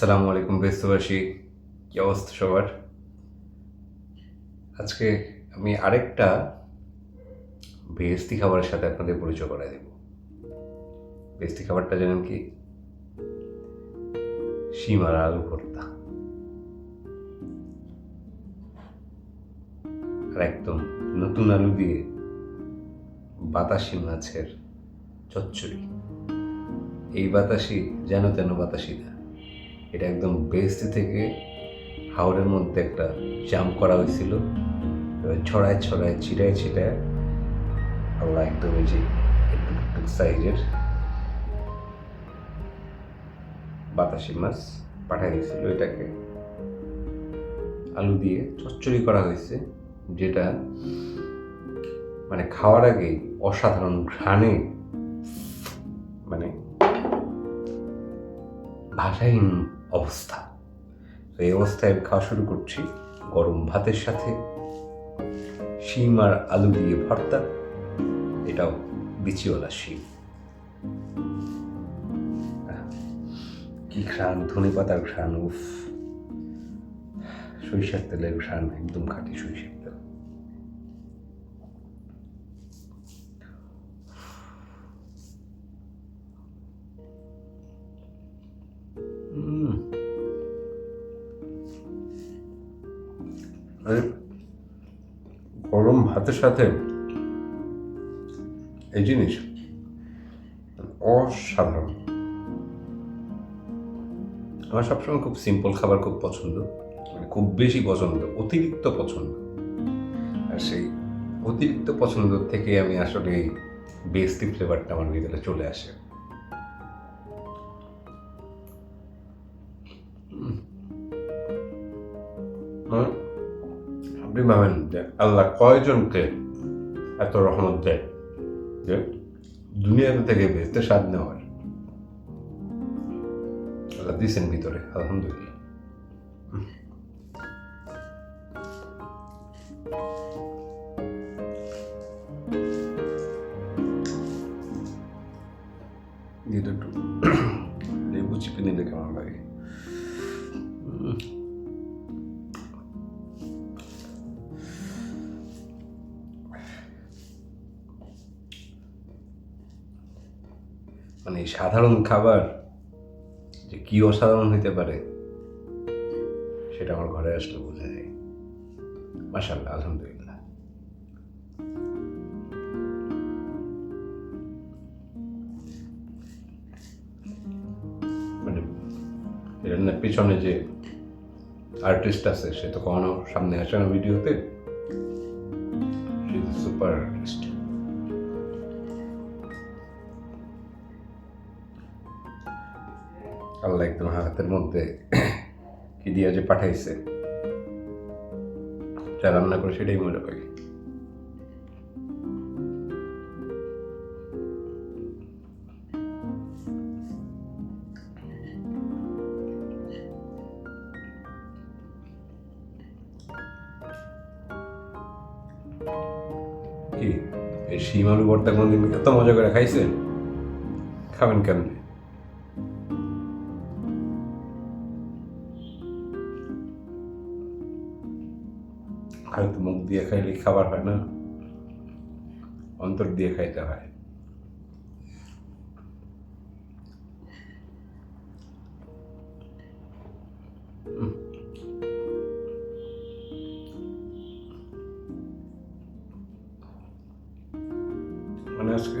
আসসালামু আলাইকুম ব্যস্তবাসী কি অবস্থা সবার? আজকে আমি আরেকটা বেহস্তি খাবারের সাথে আপনাদের পরিচয় করাই দেব। বেহস্তি খাবারটা জানেন কি? শিম আর আলু ভর্তা। আর একদম নতুন আলু দিয়ে বাতাসি মাছের চচ্চড়ি। এই বাতাসি, যেন তেন বাতাসি না। এটা একদম বেস্ট থেকে হাওড়ের মধ্যে একটা জাম করা হয়েছিল। এবার ছড়ায় ছড়ায় ছিটায় ছিটায় আল্লাহ একদম এই যে একটু সাইজের বাতাসি মাছ পাঠাই দিয়েছিল এটাকে। আলু দিয়ে চচ্চড়ি করা হয়েছে, যেটা মানে খাওয়ার আগে অসাধারণ ঘ্রাণে মানে ভাষাহীন অবস্থা। তো এই অবস্থায় আমি খাওয়া শুরু করছি গরম ভাতের সাথে। শিম আর আলু দিয়ে ভর্তা, এটাও বিচিওয়ালা শিম। কি ঘ্রাণ ধনে পাতার ঘ্রাণ, উফ। সরিষার তেলের ঘ্রাণ, একদম খাঁটি সরিষার সাথে এই জিনিস অসাধারণ। আমার সবসময় খুব সিম্পল খাবার খুব পছন্দ মানে খুব বেশি পছন্দ, অতিরিক্ত পছন্দ। আর সেই অতিরিক্ত পছন্দ থেকে আমি আসলে এই বেস্তি ফ্লেভারটা আমার ভিতরে চলে আসে। হুম। যে আল্লাহ কয়জনকে এত রহমত দেয়? যে দুনিয়াতে থেকে বেঁচতে স্বাদ নেওয়ার। আল্লাহ দিয়েছেন ভিতরে, আলহামদুলিল্লাহ। লেবু চিপে নিলে কেমন লাগে? সাধারণ খাবার যে কি অসাধারণ হইতে পারে, সেটা আমার ঘরে আসলে বোঝা যায় মাসাল্লাহ আলহামদুলিল্লাহ। মানে এর পিছনে যে আর্টিস্ট আছে, সে তো কখনো সামনে আসে না ভিডিওতে। পাঠাইছে। যা রান্না করে সেটাই মনে পাই। কি, এই আলু ভর্তা কোনদিন এত মজা করে খাইছেন? খাবেন কেমনে? খালি তো মুখ দিয়ে খাইলে খাবার হয় না। অন্তর দিয়ে খাইতে হয়। মানে আজকে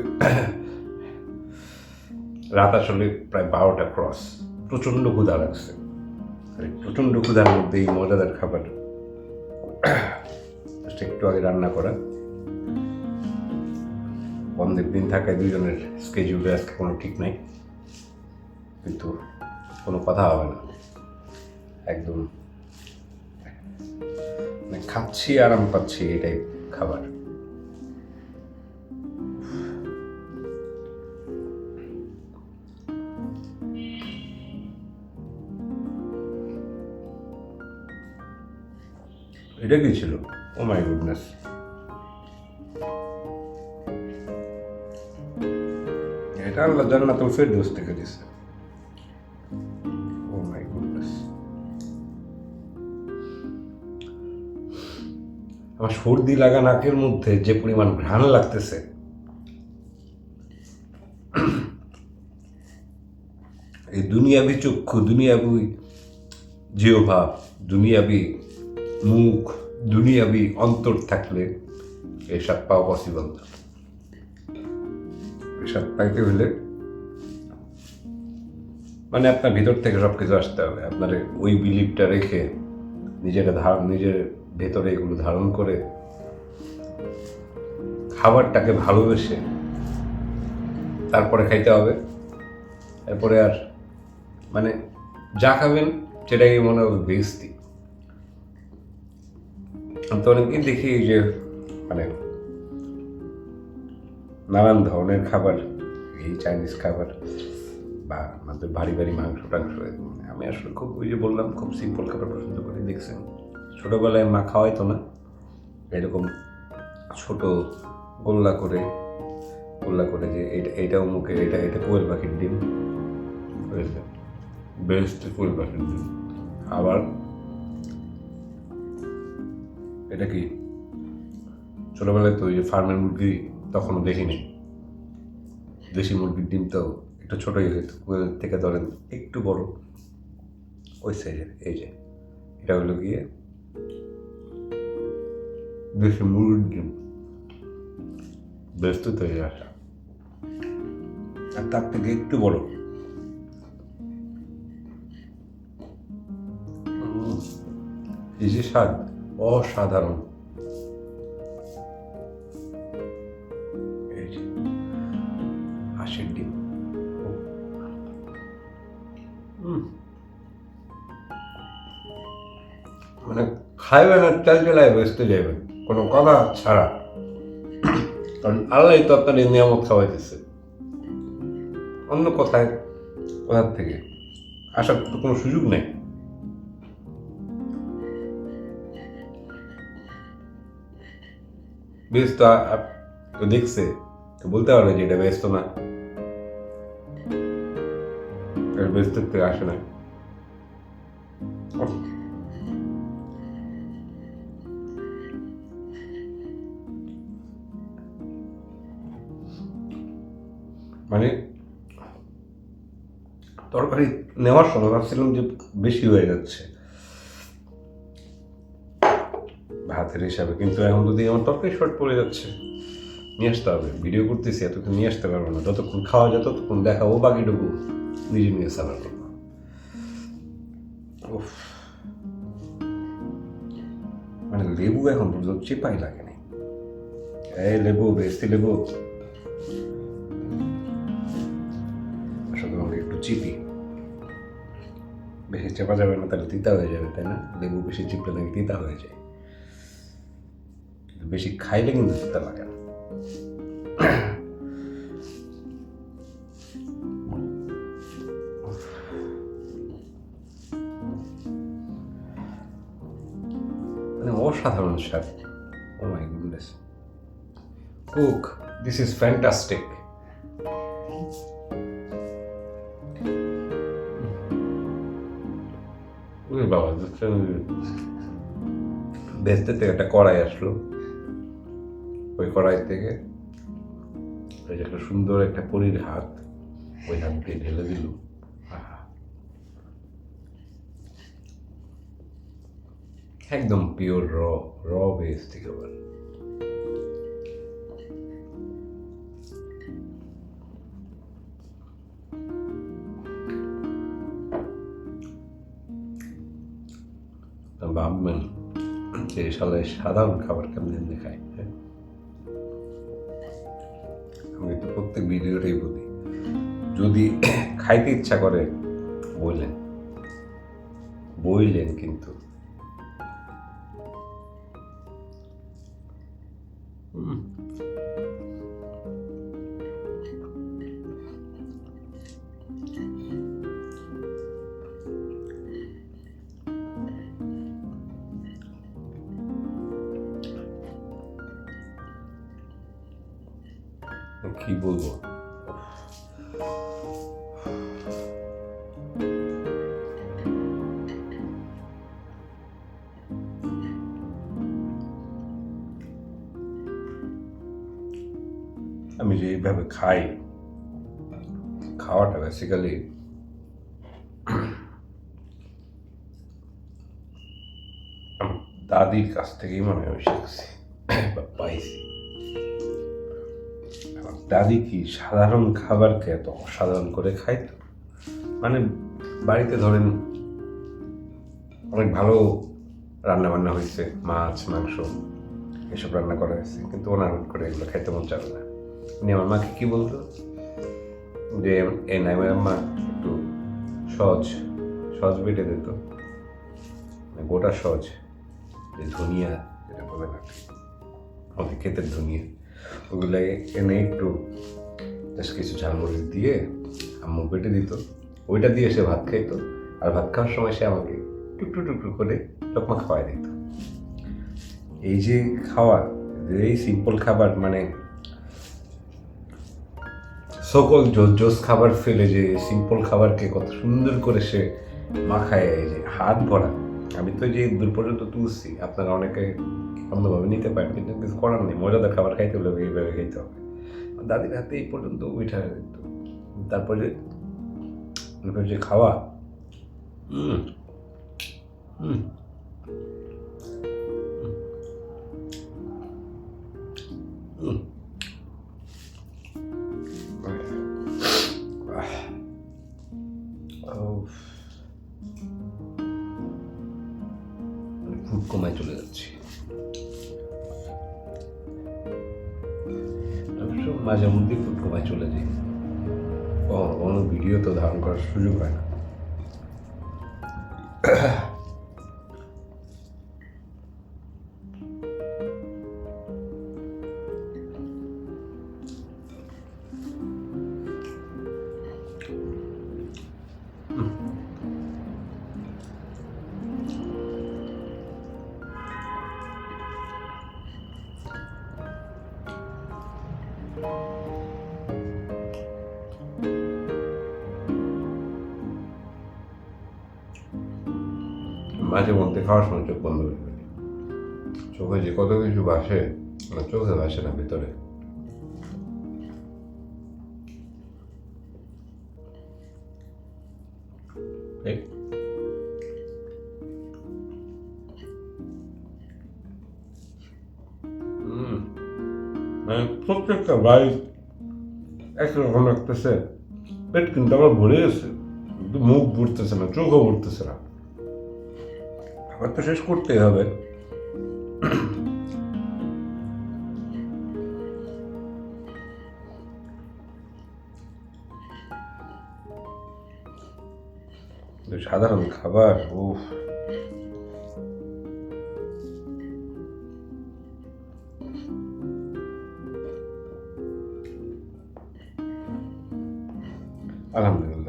রাত আসলে প্রায় বারোটা ক্রস। প্রচণ্ড ক্ষুধা লাগছে। প্রচণ্ড ক্ষুধার মধ্যে এই মজাদার খাবার একটু আগে রান্না করা। বন্ধের দিন থাকায় দুজনের স্কেজুলে আজকে কোনো ঠিক নাই। কিন্তু কোনো কথা হবে না। একদম। মানে খাচ্ছি, আরাম পাচ্ছি এটাই খাবার। এটা কি ছিল ও মাই গুডনেস এটা আল্লাহ জান্নাতুল ফেরদৌস থেকে দিছে। ও মাই গুডনেস আমার সর্দি লাগা নাকের মধ্যে যে পরিমাণ ঘ্রাণ লাগতেছে। এই দুনিয়াবি চক্ষু, দুনিয়াবি জিওভাব দুনিয়াবি মুখ দুনিয়াবি অন্তর থাকলে এই স্বাদ পাওয়া পসিবল না। এই স্বাদ পাইতে হলে মানে আপনার ভিতর থেকে সব কিছু আসতে হবে। আপনার ওই বিলিভটা রেখে নিজের ধারণ নিজের ভেতরে এগুলো ধারণ করে খাবারটাকে ভালোবেসে তারপরে খাইতে হবে। এরপরে আর মানে যা খাবেন সেটাই মনে হবে বেস্তি আমি তো অনেকেই দেখি যে মানে নানান ধরনের খাবার, এই চাইনিজ খাবার বা আমাদের ভারী ভারী মাংস টাংস আমি আসলে খুব ওই যে বললাম, খুব সিম্পল খাবার পছন্দ করি, দেখছেন? ছোটোবেলায় মা খাওয়াইতো না, এরকম ছোট গোল্লা করে গোল্লা করে যে এটা এইটাও মুখে, এটা এটা কোয়েল পাখির ডিম বেস্ট কোয়েল পাখির ডিম। আবার এটা কি? ছোটোবেলায় তো ওই যে ফার্মের মুরগি তখনও দেখিনি। দেশি মুরগির ডিম তো একটু ছোটোই কোয়েল থেকে ধরেন একটু বড়। ওই সাইজের এই যে। এটা হলো গিয়ে দেশি মুরগির ডিম। ব্যস্ত তৈরি আসা আর তার থেকে একটু বড়। এই যে স্বাদ। অসাধারণ। মানে খাইবেন আর চাল চালায় ব্যস্ত যাইবেন কোনো কথা ছাড়া। কারণ আল্লাহ তো আপনার এই নিয়ামত খাওয়াইতেছে। অন্য কোথায় কোথার থেকে আসার তো কোনো সুযোগ নেই। বেশ তো দেখছে তো বলতে পারবে যে এটা ব্যস্ত না। ব্যস্ত থেকে আসে না। মানে তরকারি নেওয়ার সময় ভাবছিলাম যে বেশি হয়ে যাচ্ছে। ভাতের হিসাবে। কিন্তু এখন যদি আমার তরকারি শর্ট পড়ে যাচ্ছে, নিয়ে আসতে হবে। ভিডিও করতেছি, এতক্ষণ নিয়ে আসতে পারব না। যতক্ষণ খাওয়া যায়, ততক্ষণ দেখাবো, বাকিটুকু নিজে নিয়ে সাবার করব। মানে লেবু এখন পর্যন্ত চিপাই লাগেনি। এই লেবু বেশি লেবু। আসলে একটু চিপি। বেশি চেপা যাবে না, তাহলে তিতা হয়ে যাবে, তাই না? লেবু বেশি চিপলে নাকি তিতা হয়ে যায়। বেশি খাইলে কিন্তু তিতা লাগে না। মানে অসাধারণ স্বাদ। ও my goodness cook this is fantastic বাবা বেচতে থেকে একটা কড়াই আসলো। ওই কড়াই থেকে ওই একটা সুন্দর একটা পরির হাত, ওই হাত দিয়ে ঢেলে দিল। একদম পিওর র র বেস থেকে বল। ভাববেন যে সালে সাধারণ খাবার কেমন খাই হ্যাঁ? প্রত্যেক ভিডিওটাই বলি। যদি খাইতে ইচ্ছা করে বললেন বইলেন কিন্তু। হুম। কি বলব? আমি যে এইভাবে খাই, খাওয়াটা বেসিক্যালি দাদির কাছ থেকেই মনে হয় শিখছি পাইছি। দাদি কি সাধারণ খাবারকে এত অসাধারণ করে খাইতো? মানে বাড়িতে ধরেন অনেক ভালো রান্না বান্না হয়েছে, মাছ, মাংস, এসব রান্না করা হয়েছে, কিন্তু ওনার করে এগুলো খাইতে মন চাবে না। উনি আমার মাকে কি বলতো? যে এই নাইমের আম্মা, একটু সহজ সহজ বেটে দিত মানে গোটা সহজ, যে ধনিয়া, যেটা বলে না, আমাদের ক্ষেতের ধনিয়া। ওগুলো এনে একটু জাস্ট কিছু ঝালমরিচ দিয়ে আম্মু বেটে দিত। ওইটা দিয়ে সে ভাত খাইতো আর ভাত খাওয়ার সময় সে আমাকে টুকরো টুকরো করে লোকমা খাওয়াই দিত। এই যে খাওয়া, এই সিম্পল খাবার মানে সকল জোস খাবার ফেলে যে সিম্পল খাবারকে কত সুন্দর করে সে মাখায়, এই যে হাত ভরা আমি তো যে দূর পর্যন্ত তুলছি, আপনারা অনেকে অন্যভাবে নিতে পারেন, কিন্তু কিছু করার নেই, মজাদার খাবার খাইতে হলে এইভাবে খাইতে হবে। দাদির হাতে এই পর্যন্ত উঠা দিত তারপরে যে খাওয়া হুম কমায় চলে যাচ্ছি। মাঝে মধ্যে ফুড কমায় চলে যাই। কোনো ভিডিও তো ধারণ করার সুযোগ হয় না। মাঝে মধ্যে খাওয়ার সময় চোখ বন্ধ করে ফেলি। চোখে যে কত কিছু মানে চোখে বাসে না ভিতরে। মানে প্রত্যেকটা বাইক একরকম লাগতেছে। পেট কিন্তু আমার ভরে গেছে। কিন্তু মুখ ভরতেছে না, চোখও ভরতেছে না। খাবার তো শেষ করতেই হবে। সাধারণ খাবার উফ। আলহামদুলিল্লাহ।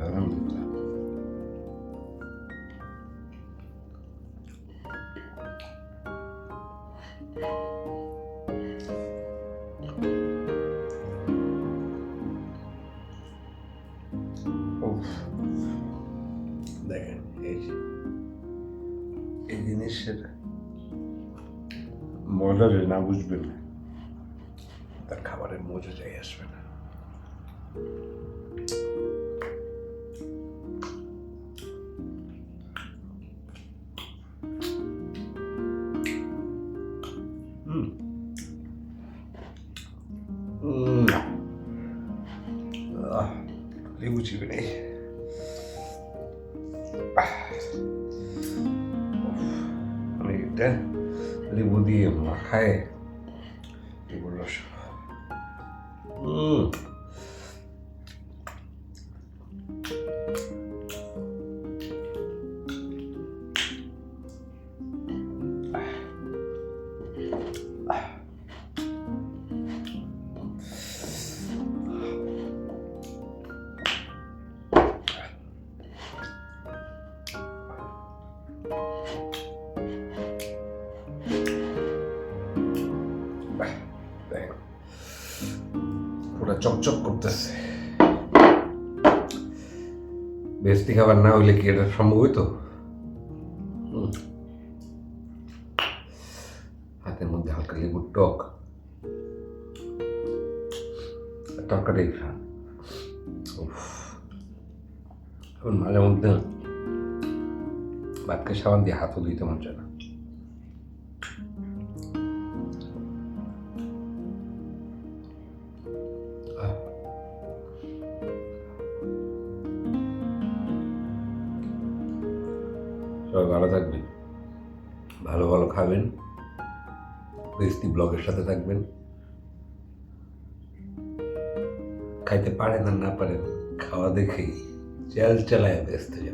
যে না বুঝবেন তার খাবারের মজা যাই আসবে না। লেবু দিয়ে মাখায়। লেবুর রস হুম চকচক করতেছে। বেস্তি খাবার না হইলে কি এটা সম্ভব হইতো। হাতের মধ্যে হালকা লেবুর টক। তরকারি। এখন মাঝে মধ্যে ভাতকে সাবান দিয়ে হাতও ধুইতে মন চায় না। খাবেন। রেসিপি ব্লগের সাথে থাকবেন। খাইতে পারেন আর না পারেন, খাওয়া দেখেই চ্যাল চালায় ব্যস্ত যাবেন।